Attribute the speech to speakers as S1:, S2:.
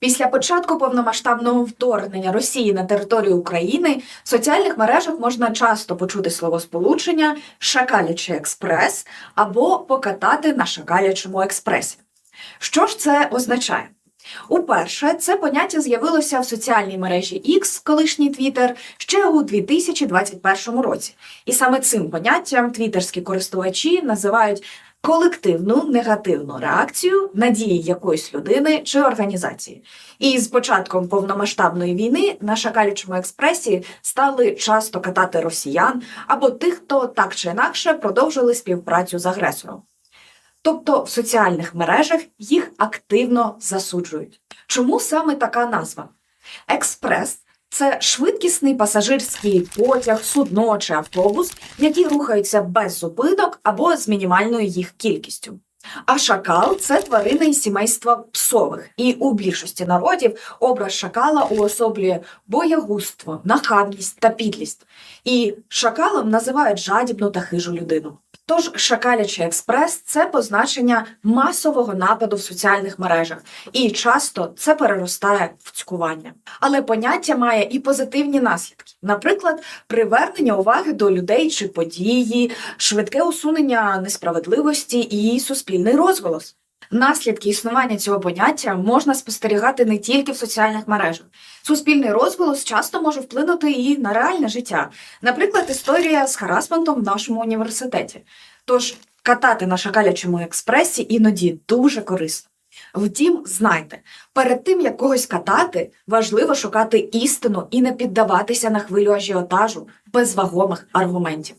S1: Після початку повномасштабного вторгнення Росії на територію України в соціальних мережах можна часто почути словосполучення шакалячий експрес або покатати на шакалячому експресі. Що ж це означає? Уперше це поняття з'явилося в соціальній мережі X, колишній Twitter, ще у 2021 році. І саме цим поняттям твіттерські користувачі називають колективну негативну реакцію на дії якоїсь людини чи організації. І з початком повномасштабної війни на шакалючому експресі стали часто катати росіян або тих, хто так чи інакше продовжили співпрацю з агресором. Тобто в соціальних мережах їх активно засуджують. Чому саме така назва? Експрес це швидкісний пасажирський потяг, судно чи автобус, які рухаються без зупинок або з мінімальною їх кількістю. А шакал це тварина із сімейства псових, і у більшості народів образ шакала уособлює боягузтво, нахабність та підлість. І шакалом називають жадібну та хижу людину. Тож шакалячий експрес це позначення масового нападу в соціальних мережах, і часто це переростає в цькування. Але поняття має і позитивні наслідки, наприклад, привернення уваги до людей чи події, швидке усунення несправедливості і суспільний розголос. Наслідки існування цього поняття можна спостерігати не тільки в соціальних мережах. Суспільний розголос часто може вплинути і на реальне життя. Наприклад, історія з харасментом в нашому університеті. Тож катати на шакалячому експресі іноді дуже корисно. Втім, знайте, перед тим як когось катати, важливо шукати істину і не піддаватися на хвилю ажіотажу без вагомих аргументів.